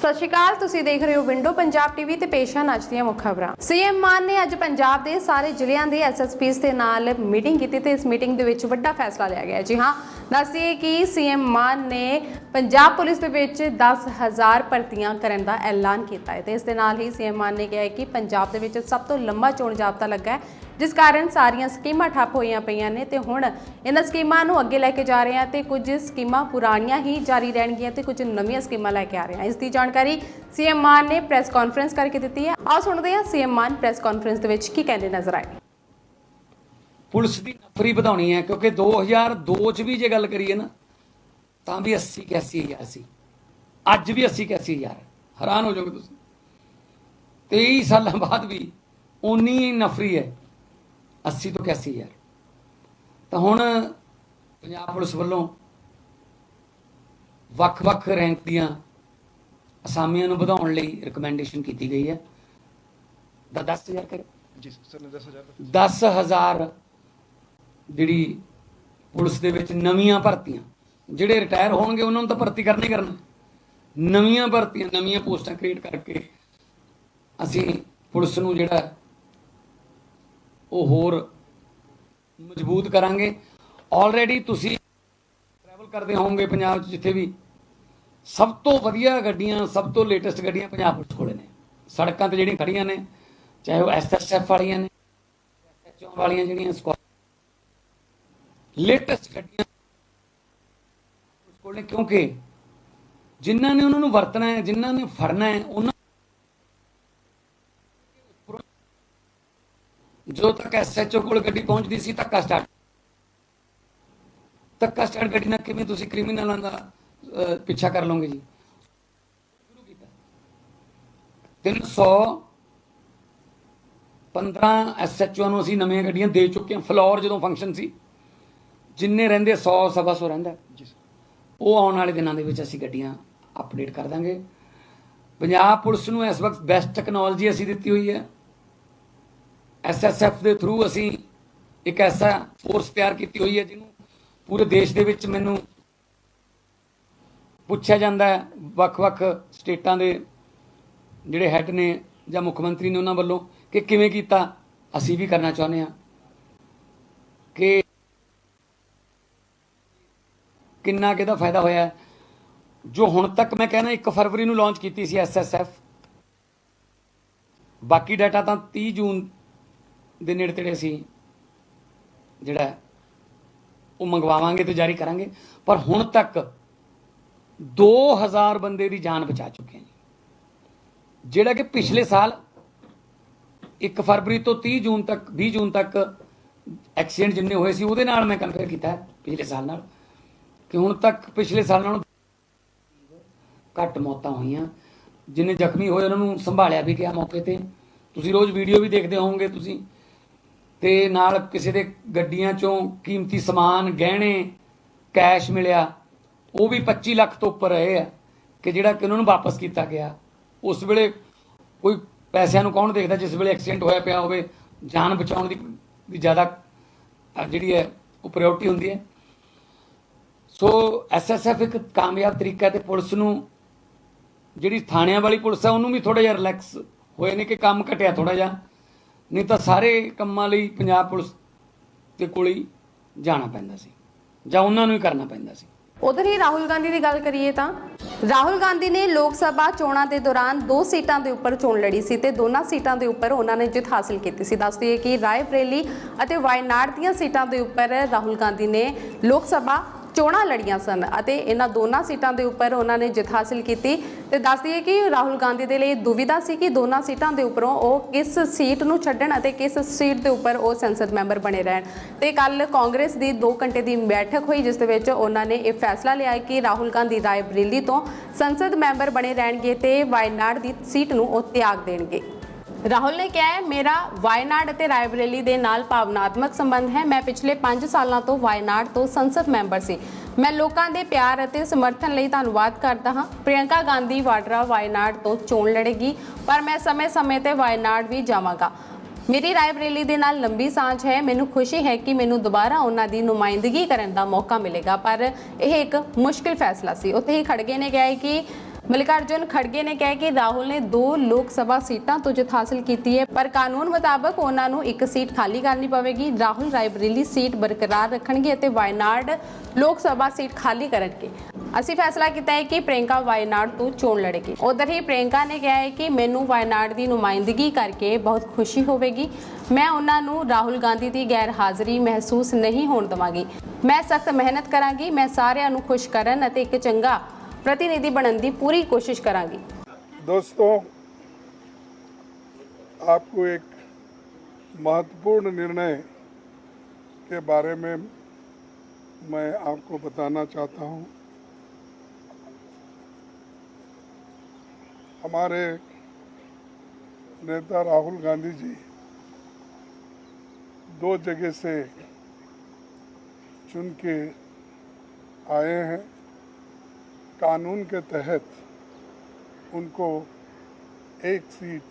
ਸਤਿ ਸ਼੍ਰੀ ਅਕਾਲ, ਤੁਸੀਂ ਦੇਖ ਰਹੇ ਹੋ ਵਿੰਡੋ ਪੰਜਾਬ ਟੀਵੀ ਤੇ ਪੇਸ਼ ਹਨ ਅੱਜ ਦੀਆਂ ਮੁੱਖ ਖਬਰਾਂ। ਸੀਐਮ ਮਾਨ ਨੇ ਅੱਜ ਪੰਜਾਬ ਦੇ ਸਾਰੇ ਜ਼ਿਲ੍ਹਿਆਂ ਦੇ ਐਸਐਸਪੀਸ ਦੇ ਨਾਲ ਮੀਟਿੰਗ ਕੀਤੀ ਤੇ ਇਸ ਮੀਟਿੰਗ ਦੇ ਵਿੱਚ ਵੱਡਾ ਫੈਸਲਾ ਲਿਆ ਗਿਆ ਜੀ ਹਾਂ ਦੱਸੀਏ ਕਿ ਸੀਐਮ ਮਾਨ ਨੇ ਪੰਜਾਬ ਪੁਲਿਸ ਦੇ ਵਿੱਚ 10000 ਭਰਤੀਆਂ ਕਰਨ ਦਾ ਐਲਾਨ ਕੀਤਾ ਹੈ ਤੇ ਇਸ ਦੇ ਨਾਲ ਹੀ ਸੀਐਮ ਮਾਨ ਨੇ ਕਿਹਾ ਹੈ ਕਿ ਪੰਜਾਬ ਦੇ ਵਿੱਚ ਸਭ ਤੋਂ ਲੰਬਾ ਚੋਣ ਜਾਬਤਾ ਲੱਗਾ ਹੈ, ਜਿਸ ਕਾਰਨ ਸਾਰੀਆਂ ਸਕੀਮਾਂ ਠੱਪ ਹੋਈਆਂ ਪਈਆਂ ਨੇ ਤੇ ਹੁਣ ਇਹਨਾਂ ਸਕੀਮਾਂ ਨੂੰ ਅੱਗੇ ਲੈ ਕੇ ਜਾ ਰਹੇ ਹਾਂ ਤੇ ਕੁਝ ਸਕੀਮਾਂ ਪੁਰਾਣੀਆਂ ਹੀ ਜਾਰੀ ਰਹਿਣਗੀਆਂ ਤੇ ਕੁਝ ਨਵੀਆਂ ਸਕੀਮਾਂ ਲੈ ਕੇ ਆ ਰਹੇ ਹਾਂ। ਇਸ ਦੀ ਜਾਣਕਾਰੀ ਸੀਐਮ ਮਾਨ ਨੇ ਪ੍ਰੈਸ ਕਾਨਫਰੰਸ ਕਰਕੇ ਦਿੱਤੀ ਹੈ। ਆਓ ਸੁਣਦੇ ਹਾਂ ਸੀਐਮ ਮਾਨ ਪ੍ਰੈਸ ਕਾਨਫਰੰਸ ਦੇ ਵਿੱਚ ਕੀ ਕਹਿੰਦੇ ਨਜ਼ਰ ਆਏ। ਪੁਲਿਸ ਦੀ ਨਫਰੀ ਵਧਾਉਣੀ ਹੈ ਕਿਉਂਕਿ 2002 ਚ ਵੀ ਜੇ ਗੱਲ ਕਰੀਏ ਨਾ ਤਾਂ ਵੀ 80 81 ਹਜ਼ਾਰ ਸੀ। ਅੱਜ ਵੀ 80 81 ਹਜ਼ਾਰ ਹੈਰਾਨ ਹੋ ਜਾਓਗੇ ਤੁਸੀਂ। 23 ਸਾਲਾਂ ਬਾਅਦ ਵੀ ਉਨੀ ਹੀ ਨਫਰੀ ਹੈ 80 ਤੋਂ 81 ਹਜ਼ਾਰ। ਤਾਂ ਹੁਣ ਪੰਜਾਬ ਪੁਲਿਸ ਵੱਲੋਂ ਵੱਖ-ਵੱਖ ਰੈਂਕ ਦੀਆਂ ਅਸਾਮੀਆਂ ਨੂੰ ਵਧਾਉਣ ਲਈ ਰეკਮੈਂਡੇਸ਼ਨ ਕੀਤੀ ਗਈ ਹੈ। ਦਾ 10000 ਕਰੇ ਜੀ ਸਰ ਨੇ 10000 10000 ਜਿਹੜੀ ਪੁਲਿਸ ਦੇ ਵਿੱਚ ਨਵੀਆਂ ਭਰਤੀਆਂ, ਜਿਹੜੇ ਰਿਟਾਇਰ ਹੋਣਗੇ, ਉਹਨਾਂ ਨੂੰ ਤਾਂ ਭਰਤੀ ਕਰਨਾ ਹੀ ਕਰਨਾ। ਨਵੀਆਂ ਭਰਤੀਆਂ, ਨਵੀਆਂ ਪੋਸਟਾਂ ਕ੍ਰੀਏਟ ਕਰਕੇ ਅਸੀਂ ਪੁਲਿਸ ਨੂੰ ਜਿਹੜਾ ਉਹ ਹੋਰ ਮਜ਼ਬੂਤ ਕਰਾਂਗੇ। ਆਲਰੇਡੀ ਤੁਸੀਂ ਟਰੈਵਲ ਕਰਦੇ ਹੋਵੋਗੇ ਪੰਜਾਬ 'ਚ ਜਿੱਥੇ ਵੀ। ਸਭ ਤੋਂ ਵਧੀਆ ਗੱਡੀਆਂ, ਸਭ ਤੋਂ ਲੇਟੈਸਟ ਗੱਡੀਆਂ ਪੰਜਾਬ ਪੁਲਿਸ ਕੋਲੇ ਨੇ। ਸੜਕਾਂ ਤੇ ਜਿਹੜੀਆਂ ਖੜੀਆਂ ਨੇ, ਚਾਹੇ ਉਹ ਐਸਐਸਐਫ ਵਾਲੀਆਂ ਨੇ ਐਸਐਚਓ ਵਾਲੀਆਂ ਜਿਹੜੀਆਂ ਸਕੁਆ ਲੇਟੈਸਟ ਗੱਡੀਆਂ ਉਸ ਕੋਲ ਨੇ, ਕਿਉਂਕਿ ਜਿਨ੍ਹਾਂ ਨੇ ਉਹਨਾਂ ਨੂੰ ਵਰਤਣਾ ਹੈ, ਜਿਨ੍ਹਾਂ ਨੇ ਫੜਨਾ ਹੈ, ਉਹਨਾਂ ਜਦੋਂ ਤੱਕ ਐਸਐਚਓ ਕੋਲ ਗੱਡੀ ਪਹੁੰਚਦੀ ਸੀ, ਧੱਕਾ ਸਟਾਰਟ ਧੱਕਾ ਸਟਾਰਟ ਗੱਡੀ ਨਾਲ ਕਿਵੇਂ ਤੁਸੀਂ ਕ੍ਰਿਮੀਨਲਾਂ ਦਾ ਪਿੱਛਾ ਕਰ ਲਓਗੇ ਜੀ? ਸ਼ੁਰੂ ਕੀਤਾ। 300 15 ਐਸਐਚਓ ਨੂੰ ਅਸੀਂ ਨਵੀਆਂ ਗੱਡੀਆਂ ਦੇ ਚੁੱਕੇ ਹਾਂ। ਫਲੋਰ ਜਦੋਂ ਫੰਕਸ਼ਨ ਸੀ ਜਿੰਨੇ ਰਹਿੰਦੇ 100 ਸਵਾ ਸੌ ਰਹਿੰਦਾ। ਜੀ ਸਰ। ਉਹ ਆਉਣ ਵਾਲੇ ਦਿਨਾਂ ਦੇ ਵਿੱਚ ਅਸੀਂ ਗੱਡੀਆਂ ਅਪਡੇਟ ਕਰ ਦਾਂਗੇ। ਪੰਜਾਬ ਪੁਲਿਸ ਨੂੰ ਇਸ ਵਕਤ ਬੈਸਟ ਟੈਕਨੋਲੋਜੀ ਅਸੀਂ ਦਿੱਤੀ ਹੋਈ ਹੈ। ਐਸਐਸਐਫ ਦੇ ਥਰੂ ਅਸੀਂ ਇੱਕ ਐਸਾ ਫੋਰਸ ਤਿਆਰ ਕੀਤੀ ਹੋਈ ਹੈ ਜਿਹਨੂੰ ਪੂਰੇ ਦੇਸ਼ ਦੇ ਵਿੱਚ ਮੈਨੂੰ ਪੁੱਛਿਆ ਜਾਂਦਾ ਹੈ। ਵੱਖ-ਵੱਖ ਸਟੇਟਾਂ ਦੇ ਜਿਹੜੇ ਹੈੱਡ ਨੇ ਜਾਂ ਮੁੱਖ ਮੰਤਰੀ ਨੇ ਉਹਨਾਂ ਵੱਲੋਂ ਕਿ ਕਿਵੇਂ ਕੀਤਾ ਅਸੀਂ ਵੀ ਕਰਨਾ ਚਾਹੁੰਦੇ ਹਾਂ ਕਿ ਕਿੰਨਾ ਕਿਹਦਾ ਫਾਇਦਾ ਹੋਇਆ ਹੈ। ਜੋ ਹੁਣ ਤੱਕ ਮੈਂ ਕਹਿੰਦਾ 1 ਫਰਵਰੀ ਨੂੰ ਲਾਂਚ ਕੀਤੀ ਸੀ ਐਸਐਸਐਫ ਬਾਕੀ ਡਾਟਾ ਤਾਂ 30 ਜੂਨ ਦੇ ਨੇੜੇ ਤੇੜੇ ਸੀ। ਜਿਹੜਾ ਉਹ ਮੰਗਵਾਵਾਂਗੇ ਤੇ ਜਾਰੀ ਕਰਾਂਗੇ। ਪਰ ਹੁਣ ਤੱਕ 2000 ਬੰਦੇ ਦੀ ਜਾਨ ਬਚਾ ਚੁੱਕੇ ਹਾਂ ਜੀ ਜਿਹੜਾ ਕਿ ਪਿਛਲੇ ਸਾਲ 1 ਫਰਵਰੀ ਤੋਂ 30 ਜੂਨ ਤੱਕ 20 ਜੂਨ ਤੱਕ ਐਕਸੀਡੈਂਟ ਜਿੰਨੇ ਹੋਏ ਸੀ, ਉਹਦੇ ਨਾਲ ਮੈਂ ਕੰਪੇਅਰ ਕੀਤਾ ਪਿਛਲੇ ਸਾਲ ਨਾਲ। ਕਿ ਹੁਣ ਤੱਕ ਪਿਛਲੇ ਸਾਲ ਨਾਲੋਂ ਘੱਟ ਮੌਤਾਂ ਹੋਈਆਂ। ਜਿੰਨੇ ਜ਼ਖਮੀ ਹੋਏ ਉਹਨਾਂ ਨੂੰ ਸੰਭਾਲਿਆ ਵੀ ਗਿਆ ਮੌਕੇ ਤੇ। ਤੁਸੀਂ ਰੋਜ਼ ਵੀਡੀਓ ਵੀ ਦੇਖਦੇ ਹੋਵੋਗੇ ਤੁਸੀਂ। ਤੇ ਨਾਲ ਕਿਸੇ ਦੇ ਗੱਡੀਆਂ ਚੋਂ ਕੀਮਤੀ ਸਮਾਨ, ਗਹਿਣੇ, ਕੈਸ਼ ਮਿਲਿਆ। ਉਹ ਵੀ 25 ਲੱਖ ਤੋਂ ਉੱਪਰ ਰਹੇ ਆ ਕਿ ਜਿਹੜਾ ਕਿ ਉਹਨਾਂ ਨੂੰ ਵਾਪਸ ਕੀਤਾ ਗਿਆ। ਉਸ ਵੇਲੇ ਕੋਈ ਪੈਸਿਆਂ ਨੂੰ ਕੌਣ ਦੇਖਦਾ ਜਿਸ ਵੇਲੇ ਐਕਸੀਡੈਂਟ ਹੋਇਆ ਪਿਆ ਹੋਵੇ। ਜਾਨ ਬਚਾਉਣ ਦੀ ਦੀ ਜ਼ਿਆਦਾ ਜਿਹੜੀ ਹੈ ਉਹ ਪ੍ਰਾਇੋਰਟੀ ਹੁੰਦੀ ਹੈ। ਸੋ ਐਸਐਸਐਫ ਇੱਕ ਕਾਮਯਾਬ ਤਰੀਕਾ ਤੇ ਪੁਲਿਸ ਨੂੰ ਜਿਹੜੀ ਥਾਣਿਆਂ ਵਾਲੀ ਪੁਲਿਸ ਹੈ, ਉਹਨੂੰ ਵੀ ਥੋੜਾ ਜਿਹਾ ਰਿਲੈਕਸ ਹੋਏ ਨੇ ਕਿ ਕੰਮ ਘਟਿਆ ਥੋੜਾ ਜਿਹਾ। ਨਹੀਂ ਤਾਂ ਸਾਰੇ ਕੰਮਾਂ ਲਈ ਪੰਜਾਬ ਪੁਲਿਸ ਦੇ ਕੋਲ ਹੀ ਜਾਣਾ ਪੈਂਦਾ ਸੀ, ਜਾਂ ਉਹਨਾਂ ਨੂੰ ਹੀ ਕਰਨਾ ਪੈਂਦਾ ਸੀ। ਉਧਰ ਹੀ ਰਾਹੁਲ ਗਾਂਧੀ ਦੀ ਗੱਲ ਕਰੀਏ ਤਾਂ, ਰਾਹੁਲ ਗਾਂਧੀ ਨੇ ਲੋਕ ਸਭਾ ਚੋਣਾਂ ਦੇ ਦੌਰਾਨ ਦੋ ਸੀਟਾਂ ਦੇ ਉੱਪਰ ਚੋਣ ਲੜੀ ਸੀ ਤੇ ਦੋਨਾਂ ਸੀਟਾਂ ਦੇ ਉੱਪਰ ਉਹਨਾਂ ਨੇ ਜਿੱਤ ਹਾਸਲ ਕੀਤੀ ਸੀ। ਦੱਸ ਦਈਏ ਕਿ ਰਾਏ ਬਰੇਲੀ ਅਤੇ ਵਾਇਨਾਡ ਦੀਆਂ ਸੀਟਾਂ ਦੇ ਉੱਪਰ ਰਾਹੁਲ ਗਾਂਧੀ ਨੇ ਲੋਕ ਸਭਾ ਚੋਣਾਂ ਲੜੀਆਂ ਸਨ ਅਤੇ ਇਹਨਾਂ ਦੋਨਾਂ ਸੀਟਾਂ ਦੇ ਉੱਪਰ ਉਹਨਾਂ ਨੇ ਜਿੱਤ ਹਾਸਲ ਕੀਤੀ। ਤੇ ਦੱਸ ਦਈਏ ਕਿ ਰਾਹੁਲ ਗਾਂਧੀ ਦੇ ਲਈ ਦੁਵਿਧਾ ਸੀ ਕਿ ਦੋਨਾਂ ਸੀਟਾਂ ਦੇ ਉੱਪਰੋਂ ਉਹ ਕਿਸ ਸੀਟ ਨੂੰ ਛੱਡਣ ਅਤੇ ਕਿਸ ਸੀਟ ਦੇ ਉੱਪਰ ਉਹ ਸੰਸਦ ਮੈਂਬਰ ਬਣੇ ਰਹਿਣ। ਤੇ ਕੱਲ ਕਾਂਗਰਸ ਦੀ 2 ਘੰਟੇ ਦੀ ਬੈਠਕ ਹੋਈ, ਜਿਸ ਦੇ ਵਿੱਚ ਉਹਨਾਂ ਨੇ ਇਹ ਫੈਸਲਾ ਲਿਆ ਕਿ ਰਾਹੁਲ ਗਾਂਧੀ ਰਾਏ ਬਰੇਲੀ ਤੋਂ ਸੰਸਦ ਮੈਂਬਰ ਬਣੇ ਰਹਿਣਗੇ ਤੇ ਵਾਇਨਾਡ ਦੀ ਸੀਟ ਨੂੰ ਉਹ ਤਿਆਗ ਦੇਣਗੇ। ਰਾਹੁਲ ਨੇ ਕਿਹਾ ਹੈ, ਮੇਰਾ ਵਾਇਨਾਡ ਅਤੇ ਰਾਏਬਰੇਲੀ ਦੇ ਨਾਲ ਭਾਵਨਾਤਮਕ ਸੰਬੰਧ ਹੈ। ਮੈਂ ਪਿਛਲੇ 5 ਸਾਲਾਂ ਤੋਂ ਵਾਇਨਾਡ ਤੋਂ ਸੰਸਦ ਮੈਂਬਰ ਸੀ। ਮੈਂ ਲੋਕਾਂ ਦੇ ਪਿਆਰ ਅਤੇ ਸਮਰਥਨ ਲਈ ਧੰਨਵਾਦ ਕਰਦਾ ਹਾਂ। ਪ੍ਰਿਯੰਕਾ ਗਾਂਧੀ ਵਾਡਰਾ ਵਾਇਨਾਡ ਤੋਂ ਚੋਣ ਲੜੇਗੀ, ਪਰ ਮੈਂ ਸਮੇਂ-ਸਮੇਂ ਤੇ ਵਾਇਨਾਡ ਵੀ ਜਾਵਾਂਗਾ। ਮੇਰੀ ਰਾਏਬਰੇਲੀ ਦੇ ਨਾਲ ਲੰਬੀ ਸਾਂਝ ਹੈ। ਮੈਨੂੰ ਖੁਸ਼ੀ ਹੈ ਕਿ ਮੈਨੂੰ ਦੁਬਾਰਾ ਉਹਨਾਂ ਦੀ ਨੁਮਾਇੰਦਗੀ ਕਰਨ ਦਾ ਮੌਕਾ ਮਿਲੇਗਾ, ਪਰ ਇਹ ਇੱਕ ਮੁਸ਼ਕਿਲ ਫੈਸਲਾ ਸੀ। ਉੱਥੇ ਹੀ ਖੜਗੇ ਨੇ ਕਿਹਾ ਕਿ ਮਲਿਕਾਰਜੁਨ ਖੜਗੇ ਨੇ ਕਿਹਾ ਕਿ ਰਾਹੁਲ ਨੇ ਦੋ ਲੋਕ ਸਭਾ ਸੀਟਾਂ ਤੋਂ ਜਿੱਤ ਹਾਸਲ ਕੀਤੀ ਹੈ, ਪਰ ਕਾਨੂੰਨ ਮੁਤਾਬਕ ਉਹਨਾਂ ਨੂੰ ਇੱਕ ਸੀਟ ਖਾਲੀ ਕਰਨੀ ਪਵੇਗੀ। ਰਾਹੁਲ ਰਾਇਬਰੇਲੀ ਸੀਟ ਬਰਕਰਾਰ ਰੱਖਣਗੇ ਅਤੇ ਵਾਇਨਾਡ ਲੋਕ ਸਭਾ ਸੀਟ ਖਾਲੀ ਕਰਨਗੇ। ਅਸੀਂ ਫੈਸਲਾ ਕੀਤਾ ਹੈ ਕਿ ਪ੍ਰਿਯੰਕਾ ਵਾਇਨਾਡ ਤੋਂ ਚੋਣ ਲੜੇਗੀ। ਉਧਰ ਹੀ ਪ੍ਰਿਯੰਕਾ ਨੇ ਕਿਹਾ ਹੈ ਕਿ ਮੈਨੂੰ ਵਾਇਨਾਡ ਦੀ ਨੁਮਾਇੰਦਗੀ ਕਰਕੇ ਬਹੁਤ ਖੁਸ਼ੀ ਹੋਵੇਗੀ। ਮੈਂ ਉਹਨਾਂ ਨੂੰ ਰਾਹੁਲ ਗਾਂਧੀ ਦੀ ਗੈਰ ਹਾਜ਼ਰੀ ਮਹਿਸੂਸ ਨਹੀਂ ਹੋਣ ਦਵਾਂਗੀ। ਮੈਂ ਸਖਤ ਮਿਹਨਤ ਕਰਾਂਗੀ, ਮੈਂ ਸਾਰਿਆਂ ਨੂੰ ਖੁਸ਼ ਕਰਨ ਅਤੇ ਇੱਕ ਚੰਗਾ ਪ੍ਰਤੀਨਿਧੀ ਬਣਨ ਦੀ ਪੂਰੀ ਕੋਸ਼ਿਸ਼ ਕਰਾਂਗੀ दोस्तों आपको एक महत्वपूर्ण निर्णय के बारे में मैं आपको बताना चाहता हूं हमारे नेता राहुल गांधी जी दो जगह से चुन के आए हैं कानून के तहत उनको एक सीट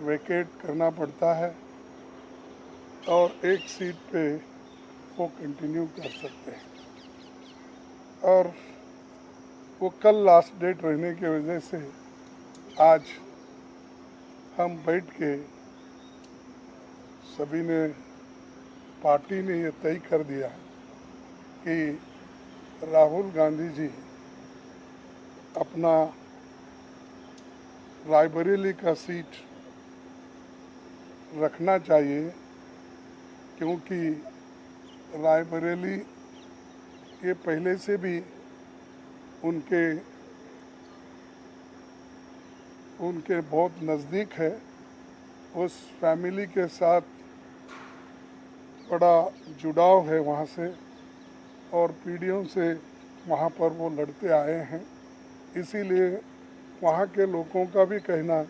वेकेट करना पड़ता है और एक सीट पे वो कंटिन्यू कर सकते हैं। और वो कल लास्ट डेट रहने की वजह से आज हम बैठ के सभी ने पार्टी ने ये तय कर दिया कि राहुल गांधी जी अपना रायबरेली का सीट रखना चाहिए, क्योंकि रायबरेली ये पहले से भी उनके उनके बहुत नज़दीक है। उस फैमिली के साथ बड़ा जुड़ाव है वहाँ से, और पीढ़ियों से वहाँ पर वो लड़ते आए हैं। इसीलिए वहाँ के लोगों का भी कहना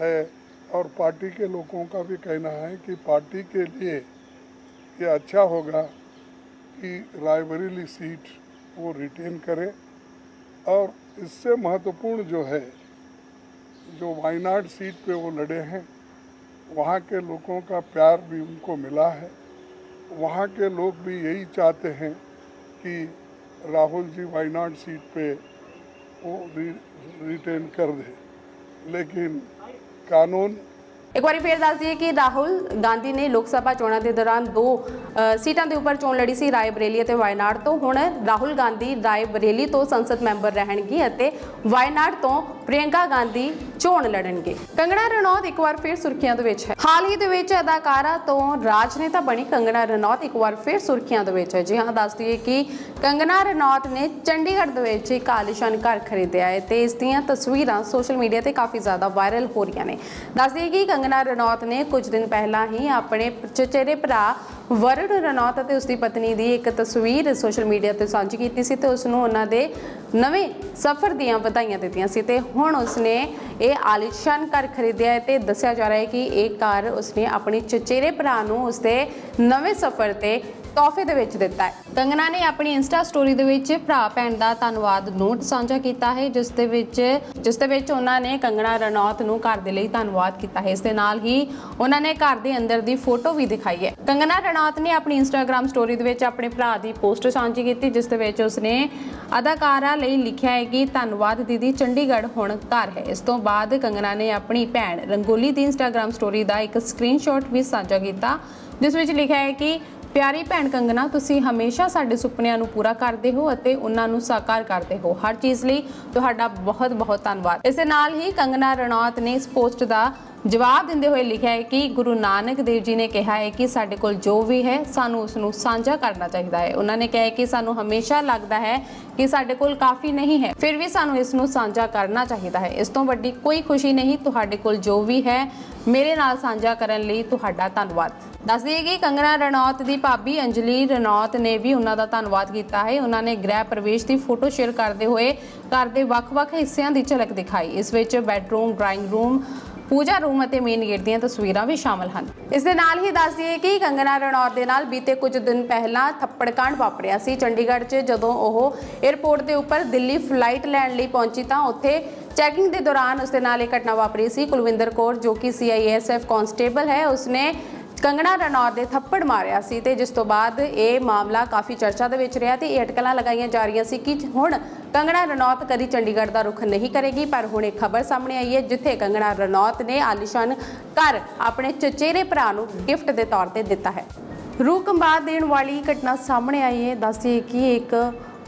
है और पार्टी के लोगों का भी कहना है कि पार्टी के लिए ये अच्छा होगा कि रायबरेली सीट वो रिटेन करे। और इससे महत्वपूर्ण जो है, जो वायनाड सीट पे वो लड़े हैं, वहाँ के लोगों का प्यार भी उनको मिला है। वहाँ के लोग भी यही चाहते हैं कि राहुल जी वायनाड सीट पे वो रि, रिटेन कर दे लेकिन कानून ਇੱਕ ਵਾਰੀ ਫੇਰ ਦੱਸ ਦਈਏ ਕਿ ਰਾਹੁਲ ਗਾਂਧੀ ਨੇ ਲੋਕ ਸਭਾ ਚੋਣਾਂ ਦੇ ਦੌਰਾਨ ਦੋ ਅ, ਸੀਟਾਂ ਦੇ ਉੱਪਰ ਚੋਣ ਲੜੀ ਸੀ ਰਾਏ ਬਰੇਲੀ ਅਤੇ ਵਾਇਨਾਡ ਤੋਂ ਹੁਣ ਰਾਹੁਲ ਗਾਂਧੀ ਰਾਏ ਬਰੇਲੀ ਤੋਂ ਸੰਸਦ ਮੈਂਬਰ ਰਹਿਣਗੇ ਅਤੇ ਵਾਇਨਾਡ ਤੋਂ ਪ੍ਰਿਯੰਕਾ ਗਾਂਧੀ ਚੋਣ ਲੜਨਗੇ। ਕੰਗਣਾ ਰਣੌਤ ਇੱਕ ਵਾਰ ਫੇਰ ਸੁਰਖੀਆਂ ਦੇ ਵਿੱਚ ਹੈ। ਹਾਲ ਹੀ ਦੇ ਵਿੱਚ ਅਦਾਕਾਰਾ ਤੋਂ ਰਾਜਨੇਤਾ ਬਣੀ ਕੰਗਣਾ ਰਣੌਤ ਇੱਕ ਵਾਰ ਫਿਰ ਸੁਰਖੀਆਂ ਦੇ ਵਿੱਚ ਹੈ। ਜੀ ਹਾਂ, ਦੱਸ ਦਈਏ ਕਿ ਕੰਗਣਾ ਰਣੌਤ ਨੇ ਚੰਡੀਗੜ੍ਹ ਦੇ ਵਿੱਚ ਇੱਕ ਆਲੀਸ਼ਾਨ ਘਰ ਖਰੀਦਿਆ ਹੈ ਤੇ ਇਸ ਦੀਆਂ ਤਸਵੀਰਾਂ ਸੋਸ਼ਲ ਮੀਡੀਆ ਤੇ ਕਾਫੀ ਜ਼ਿਆਦਾ ਵਾਇਰਲ ਹੋ ਰਹੀਆਂ ਨੇ। ਦੱਸ ਦਈਏ ਕਿ ਕੰਗਣਾ ਰਣੌਤ ਨੇ ਕੁਝ ਦਿਨ ਪਹਿਲਾਂ ਹੀ ਆਪਣੇ ਚਚੇਰੇ ਭਰਾ ਵਰੁਣ ਰਣੌਤ ਅਤੇ ਉਸਦੀ ਪਤਨੀ ਦੀ ਇੱਕ ਤਸਵੀਰ ਸੋਸ਼ਲ ਮੀਡੀਆ ਤੇ ਸਾਂਝੀ ਕੀਤੀ ਸੀ ਤੇ ਉਸ ਨੂੰ ਉਹਨਾਂ ਦੇ ਨਵੇਂ ਸਫ਼ਰ ਦੀਆਂ ਵਧਾਈਆਂ ਦਿੱਤੀਆਂ ਸੀ ਤੇ ਹੁਣ ਉਸਨੇ ਇਹ ਆਲੀਸ਼ਾਨ ਘਰ ਖਰੀਦਿਆ ਹੈ ਤੇ ਦੱਸਿਆ ਜਾ ਰਿਹਾ ਹੈ ਕਿ ਇਹ ਘਰ ਉਸਨੇ ਆਪਣੇ ਚਚੇਰੇ ਭਰਾ ਨੂੰ ਉਸਦੇ ਨਵੇਂ ਸਫ਼ਰ ਤੇ ਤੋਹਫੇ ਦੇ ਵਿੱਚ ਦਿੱਤਾ ਹੈ। ਕੰਗਨਾ ਨੇ ਆਪਣੀ ਇੰਸਟਾ ਸਟੋਰੀ ਦੇ ਵਿੱਚ ਭਰਾ, ਭੈਣ ਦਾ ਧੰਨਵਾਦ ਨੋਟ ਸਾਂਝਾ ਕੀਤਾ ਹੈ, ਜਿਸ ਦੇ ਵਿੱਚ, ਜਿਸ ਦੇ ਵਿੱਚ ਉਹਨਾਂ ਨੇ ਕੰਗਨਾ ਰਣੌਤ ਨੂੰ ਘਰ ਦੇ ਲਈ ਧੰਨਵਾਦ ਕੀਤਾ ਹੈ। ਇਸ ਦੇ ਨਾਲ ਹੀ ਉਹਨਾਂ ਨੇ ਘਰ ਦੇ ਅੰਦਰ ਦੀ ਫੋਟੋ ਵੀ ਦਿਖਾਈ ਹੈ। ਕੰਗਨਾ ਰਣੌਤ ਨੇ ਆਪਣੀ ਇੰਸਟਾਗ੍ਰam ਸਟੋਰੀ ਦੇ ਵਿੱਚ ਆਪਣੇ ਭਰਾ ਦੀ ਪੋਸਟ ਸਾਂਝੀ ਕੀਤੀ, ਜਿਸ ਦੇ ਵਿੱਚ ਉਸਨੇ ਅਦਾਕਾਰਾ ਲਈ ਲਿਖਿਆ ਹੈ ਕਿ ਧੰਨਵਾਦ ਦੀਦੀ, ਚੰਡੀਗੜ੍ਹ ਹੁਣ ਘਰ ਹੈ। ਇਸ ਤੋਂ ਬਾਅਦ ਕੰਗਨਾ ਨੇ ਆਪਣੀ ਭੈਣ ਰੰਗੋਲੀ ਦੀ ਇੰਸਟਾਗ੍ਰam ਸਟੋਰੀ ਦਾ ਇੱਕ ਸਕਰੀਨਸ਼ਾਟ ਵੀ ਸਾਂਝਾ ਕੀਤਾ, ਜਿਸ ਵਿੱਚ ਲਿਖਿਆ ਹੈ ਕਿ ਪਿਆਰੀ ਭੈਣ ਕੰਗਨਾ ਤੁਸੀਂ ਹਮੇਸ਼ਾ ਸਾਡੇ ਸੁਪਨਿਆਂ ਨੂੰ ਪੂਰਾ ਕਰਦੇ ਹੋ ਅਤੇ ਉਹਨਾਂ ਨੂੰ ਸਾਕਾਰ ਕਰਦੇ ਹੋ। ਹਰ ਚੀਜ਼ ਲਈ ਤੁਹਾਡਾ ਬਹੁਤ ਬਹੁਤ ਧੰਨਵਾਦ। ਇਸ ਦੇ ਨਾਲ ਹੀ ਕੰਗਨਾ ਰਣੌਤ ਨੇ ਇਸ ਪੋਸਟ ਦਾ ਜਵਾਬ ਦਿੰਦੇ ਹੋਏ ਲਿਖਿਆ ਹੈ ਕਿ ਗੁਰੂ ਨਾਨਕ ਦੇਵ ਜੀ ਨੇ ਕਿਹਾ ਹੈ ਕਿ ਸਾਡੇ ਕੋਲ ਜੋ ਵੀ ਹੈ, ਸਾਨੂੰ ਉਸ ਨੂੰ ਸਾਂਝਾ ਕਰਨਾ ਚਾਹੀਦਾ ਹੈ। ਉਹਨਾਂ ਨੇ ਕਿਹਾ ਹੈ ਕਿ ਸਾਨੂੰ ਹਮੇਸ਼ਾ ਲੱਗਦਾ ਹੈ ਕਿ ਸਾਡੇ ਕੋਲ ਕਾਫੀ ਨਹੀਂ ਹੈ, ਫਿਰ ਵੀ ਸਾਨੂੰ ਇਸ ਨੂੰ ਸਾਂਝਾ ਕਰਨਾ ਚਾਹੀਦਾ ਹੈ। ਇਸ ਤੋਂ ਵੱਡੀ ਕੋਈ ਖੁਸ਼ੀ ਨਹੀਂ, ਤੁਹਾਡੇ ਕੋਲ ਜੋ ਵੀ ਹੈ, ਮੇਰੇ ਨਾਲ ਸਾਂਝਾ ਕਰਨ ਲਈ ਤੁਹਾਡਾ ਧੰਨਵਾਦ। ਦੱਸ ਦਈਏ ਕਿ ਕੰਗਨਾ ਰਣੌਤ ਦੀ ਭਾਬੀ ਅੰਜਲੀ ਰਣੌਤ ਨੇ ਵੀ ਉਹਨਾਂ ਦਾ ਧੰਨਵਾਦ ਕੀਤਾ ਹੈ। ਉਹਨਾਂ ਨੇ ਗ੍ਰਹਿ ਪ੍ਰਵੇਸ਼ ਦੀ ਫੋਟੋ ਸ਼ੇਅਰ ਕਰਦੇ ਹੋਏ ਘਰ ਦੇ ਵੱਖ-ਵੱਖ ਹਿੱਸਿਆਂ ਦੀ ਝਲਕ ਦਿਖਾਈ। ਇਸ ਵਿੱਚ bedroom, drawing room, puja room ਅਤੇ ਮੇਨ ਗੇਟ ਦੀਆਂ ਤਸਵੀਰਾਂ ਵੀ ਸ਼ਾਮਲ ਹਨ। ਇਸ ਦੇ ਨਾਲ ਹੀ ਦੱਸ ਦਈਏ ਕਿ ਕੰਗਨਾ ਰਣੌਤ ਦੇ ਨਾਲ ਬੀਤੇ ਕੁਝ ਦਿਨ ਪਹਿਲਾਂ ਥੱਪੜਕਾਂਡ ਵਾਪਰਿਆ ਸੀ। ਚੰਡੀਗੜ੍ਹ 'ਚ ਜਦੋਂ ਉਹ 에ਅਰਪੋਰਟ ਦੇ ਉੱਪਰ ਦਿੱਲੀ ਫਲਾਈਟ ਲੈਣ ਲਈ ਪਹੁੰਚੀ ਤਾਂ ਉੱਥੇ ਚੈਕਿੰਗ ਦੇ ਦੌਰਾਨ ਉਸ ਦੇ ਨਾਲ ਇਹ ਘਟਨਾ ਵਾਪਰੀ ਸੀ। ਕੁਲਵਿੰਦਰ ਕੌਰ ਜੋ ਕਿ ਸੀਆਈਐਸਐਫ ਕਾਂਸਟੇਬਲ ਹੈ, ਉਸਨੇ ਕੰਗਣਾ ਰਣੌਤ ਦੇ ਥੱਪੜ ਮਾਰਿਆ ਸੀ ਤੇ ਜਿਸ ਤੋਂ ਬਾਅਦ ਇਹ ਮਾਮਲਾ ਕਾਫੀ ਚਰਚਾ ਦੇ ਵਿੱਚ ਰਿਹਾ ਤੇ ਇਹ ਅਟਕਲਾਂ ਲਗਾਈਆਂ ਜਾ ਰਹੀਆਂ ਸੀ ਕਿ ਹੁਣ ਕੰਗਣਾ ਰਣੌਤ ਕਦੀ ਚੰਡੀਗੜ੍ਹ ਦਾ ਰੁਖ ਨਹੀਂ ਕਰੇਗੀ, ਪਰ ਹੁਣ ਇੱਕ ਖਬਰ ਸਾਹਮਣੇ ਆਈ ਹੈ ਜਿੱਥੇ ਕੰਗਣਾ ਰਣੌਤ ਨੇ ਆਲੀਸ਼ਾਨ ਘਰ ਆਪਣੇ ਚਚੇਰੇ ਭਰਾ ਨੂੰ ਗਿਫਟ ਦੇ ਤੌਰ ਤੇ ਦਿੱਤਾ ਹੈ। ਰੂਹ ਕੰਬਾ ਦੇਣ ਵਾਲੀ ਘਟਨਾ ਸਾਹਮਣੇ ਆਈ ਹੈ। ਦੱਸਦੀ ਹੈ ਕਿ ਇੱਕ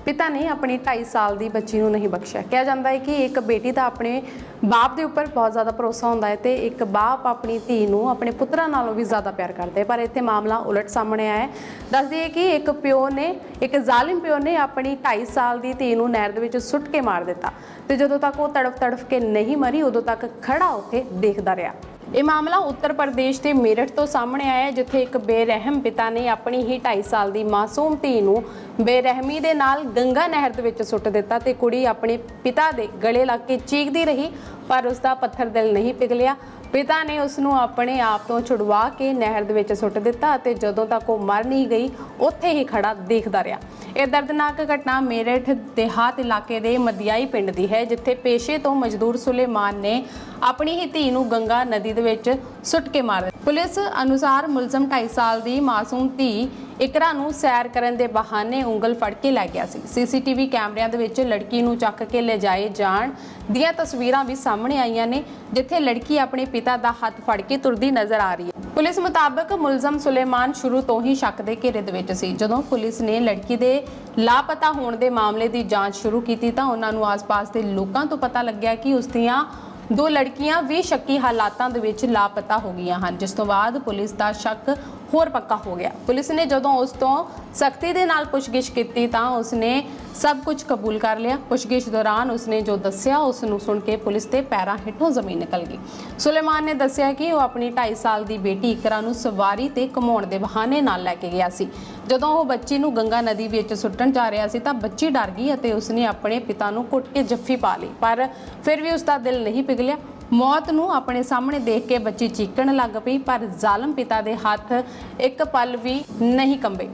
ਪਿਤਾ ਨੇ ਆਪਣੀ 2.5 ਸਾਲ ਦੀ ਬੱਚੀ ਨੂੰ ਨਹੀਂ ਬਖਸ਼ਿਆ। ਕਿਹਾ ਜਾਂਦਾ ਹੈ ਕਿ ਇੱਕ ਬੇਟੀ ਦਾ ਆਪਣੇ ਬਾਪ ਦੇ ਉੱਪਰ ਬਹੁਤ ਜ਼ਿਆਦਾ ਭਰੋਸਾ ਹੁੰਦਾ ਹੈ ਤੇ ਇੱਕ ਬਾਪ ਆਪਣੀ ਧੀ ਨੂੰ ਆਪਣੇ ਪੁੱਤਰਾਂ ਨਾਲੋਂ ਵੀ ਜ਼ਿਆਦਾ ਪਿਆਰ ਕਰਦਾ ਹੈ ਪਰ ਇੱਥੇ ਮਾਮਲਾ ਉਲਟ ਸਾਹਮਣੇ ਆਇਆ ਹੈ। ਦੱਸਦੀ ਹੈ ਕਿ ਇੱਕ ਪਿਓ ਨੇ, ਇੱਕ ਜ਼ਾਲਿਮ ਪਿਓ ਨੇ ਆਪਣੀ 2.5 ਸਾਲ ਦੀ ਧੀ ਨੂੰ ਨਹਿਰ ਦੇ ਵਿੱਚ ਸੁੱਟ ਕੇ ਮਾਰ ਦਿੱਤਾ। ਤੇ ਜਦੋਂ ਤੱਕ ਉਹ ਤੜਫ ਤੜਫ ਕੇ ਨਹੀਂ ਮਰੀ, ਉਦੋਂ ਤੱਕ ਖੜਾ ਉੱਥੇ ਦੇਖਦਾ ਰਿਹਾ। ਇਹ ਮਾਮਲਾ ਉੱਤਰ ਪ੍ਰਦੇਸ਼ ਦੇ ਮੇਰਠ ਤੋਂ ਸਾਹਮਣੇ ਆਇਆ ਜਿੱਥੇ ਇੱਕ ਬੇਰਹਿਮ ਪਿਤਾ ਨੇ ਆਪਣੀ ਹੀ 2.5 ਸਾਲ ਦੀ ਮਾਸੂਮ ਧੀ ਨੂੰ ਬੇਰਹਿਮੀ ਦੇ ਨਾਲ ਗੰਗਾ ਨਹਿਰ ਦੇ ਵਿੱਚ ਸੁੱਟ ਦਿੱਤਾ ਤੇ ਕੁੜੀ ਆਪਣੇ ਪਿਤਾ ਦੇ ਗਲੇ ਲੱਗ ਕੇ ਚੀਕਦੀ ਰਹੀ। ਪਰ ਉਸ ਦਾ ਪੱਥਰ ਦਿਲ ਨਹੀਂ ਪਿਘਲਿਆ। ਪਿਤਾ ਨੇ ਉਸ ਨੂੰ ਆਪਣੇ ਆਪ ਤੋਂ ਛੁਡਵਾ ਕੇ ਨਹਿਰ ਦੇ ਵਿੱਚ ਸੁੱਟ ਦਿੱਤਾ ਅਤੇ ਜਦੋਂ ਤੱਕ ਉਹ ਮਰ ਨਹੀਂ ਗਈ, ਉੱਥੇ ਹੀ ਖੜਾ ਦੇਖਦਾ ਰਿਹਾ। ਇਹ ਦਰਦਨਾਕ ਘਟਨਾ ਮੇਰਠ ਦੇਹਾਤ ਇਲਾਕੇ ਦੇ ਮਦਿਆਈ ਪਿੰਡ ਦੀ ਹੈ, ਜਿੱਥੇ ਪੇਸ਼ੇ ਤੋਂ ਮਜ਼ਦੂਰ ਸੁਲੇਮਾਨ ਨੇ ਆਪਣੀ ਹੀ ਧੀ ਨੂੰ ਗੰਗਾ ਨਦੀ ਦੇ ਵਿੱਚ ਸੁੱਟ ਕੇ ਮਾਰ ਦਿੱਤਾ। ਪੁਲਿਸ ਅਨੁਸਾਰ ਮੁਲਜ਼ਮ 2.5 ਸਾਲ ਦੀ ਮਾਸੂਮ ਧੀ ਇਕਰਾ ਨੂੰ ਸੈਰ ਕਰਨ ਦੇ ਬਹਾਨੇ ਉਂਗਲ ਫੜ ਕੇ ਲੈ ਗਿਆ ਸੀ। ਸੀਸੀਟੀਵੀ ਕੈਮਰਿਆਂ ਦੇ ਵਿੱਚ ਲੜਕੀ ਨੂੰ ਚੱਕ ਕੇ ਲਿਜਾਏ ਜਾਣ ਦੀਆਂ ਤਸਵੀਰਾਂ ਵੀ ਸਾਹਮਣੇ ਆਈਆਂ ਨੇ, ਜਿੱਥੇ ਲੜਕੀ ਆਪਣੇ ਪਿਤਾ ਦਾ ਹੱਥ ਫੜ ਕੇ ਤੁਰਦੀ ਨਜ਼ਰ ਆ ਰਹੀ ਹੈ। ਪੁਲਿਸ ਮੁਤਾਬਕ ਮੁਲਜ਼ਮ ਸੁਲੇਮਾਨ ਸ਼ੁਰੂ ਤੋਂ ਹੀ ਸ਼ੱਕ ਦੇ ਘੇਰੇ ਦੇ ਵਿੱਚ ਸੀ। ਜਦੋਂ ਪੁਲਿਸ ਨੇ ਲੜਕੀ ਦੇ ਲਾਪਤਾ ਹੋਣ ਦੇ ਮਾਮਲੇ ਦੀ ਜਾਂਚ ਸ਼ੁਰੂ ਕੀਤੀ ਤਾਂ ਉਹਨਾਂ ਨੂੰ ਆਸ-ਪਾਸ ਦੇ ਲੋਕਾਂ ਤੋਂ ਪਤਾ ਲੱਗਿਆ ਕਿ ਉਸ ਦੀਆਂ ਦੋ ਲੜਕੀਆਂ ਵੀ ਸ਼ੱਕੀ ਹਾਲਾਤਾਂ ਦੇ ਵਿੱਚ ਲਾਪਤਾ ਹੋ ਗਈਆਂ ਹਨ, ਜਿਸ ਤੋਂ ਬਾਅਦ ਪੁਲਿਸ ਦਾ ਸ਼ੱਕ ਹੋਰ ਪੱਕਾ ਹੋ ਗਿਆ। ਪੁਲਿਸ ਨੇ ਜਦੋਂ ਉਸ ਤੋਂ ਸਖਤੀ ਦੇ ਨਾਲ ਪੁੱਛਗਿੱਛ ਕੀਤੀ ਤਾਂ ਉਸਨੇ ਸਭ ਕੁਝ ਕਬੂਲ ਕਰ ਲਿਆ। ਪੁੱਛਗਿੱਛ ਦੌਰਾਨ ਉਸਨੇ ਜੋ ਦੱਸਿਆ ਉਸ ਨੂੰ ਸੁਣ ਕੇ ਪੁਲਿਸ ਦੇ ਪੈਰਾਂ ਹੇਠੋਂ ਜ਼ਮੀਨ ਨਿਕਲ ਗਈ। ਸੁਲੇਮਾਨ ਨੇ ਦੱਸਿਆ ਕਿ ਉਹ ਆਪਣੀ 2.5 ਸਾਲ ਦੀ ਬੇਟੀ ਇਕਰਾ ਨੂੰ ਸਵਾਰੀ ਤੇ ਘੁਮਾਉਣ ਦੇ ਬਹਾਨੇ ਨਾਲ ਲੈ ਕੇ ਗਿਆ ਸੀ। ਜਦੋਂ ਉਹ ਬੱਚੀ ਨੂੰ ਗੰਗਾ ਨਦੀ ਵਿੱਚ ਸੁੱਟਣ ਜਾ ਰਿਹਾ ਸੀ ਤਾਂ ਬੱਚੀ ਡਰ ਗਈ ਅਤੇ ਉਸਨੇ ਆਪਣੇ ਪਿਤਾ ਨੂੰ ਕੁੱਟ ਕੇ ਜੱਫੀ ਪਾ ਲਈ। ਪਰ ਫਿਰ ਵੀ ਉਸ ਦਾ ਦਿਲ ਨਹੀਂ ਪਿਘਲਿਆ। ਮੌਤ ਨੂੰ ਆਪਣੇ ਸਾਹਮਣੇ ਦੇਖ ਕੇ ਬੱਚੀ ਚੀਕਣ ਲੱਗ ਪਈ, ਪਰ ਜ਼ਾਲਮ ਪਿਤਾ ਦੇ ਹੱਥ ਇੱਕ ਪਲ ਵੀ ਨਹੀਂ ਕੰਬੇ।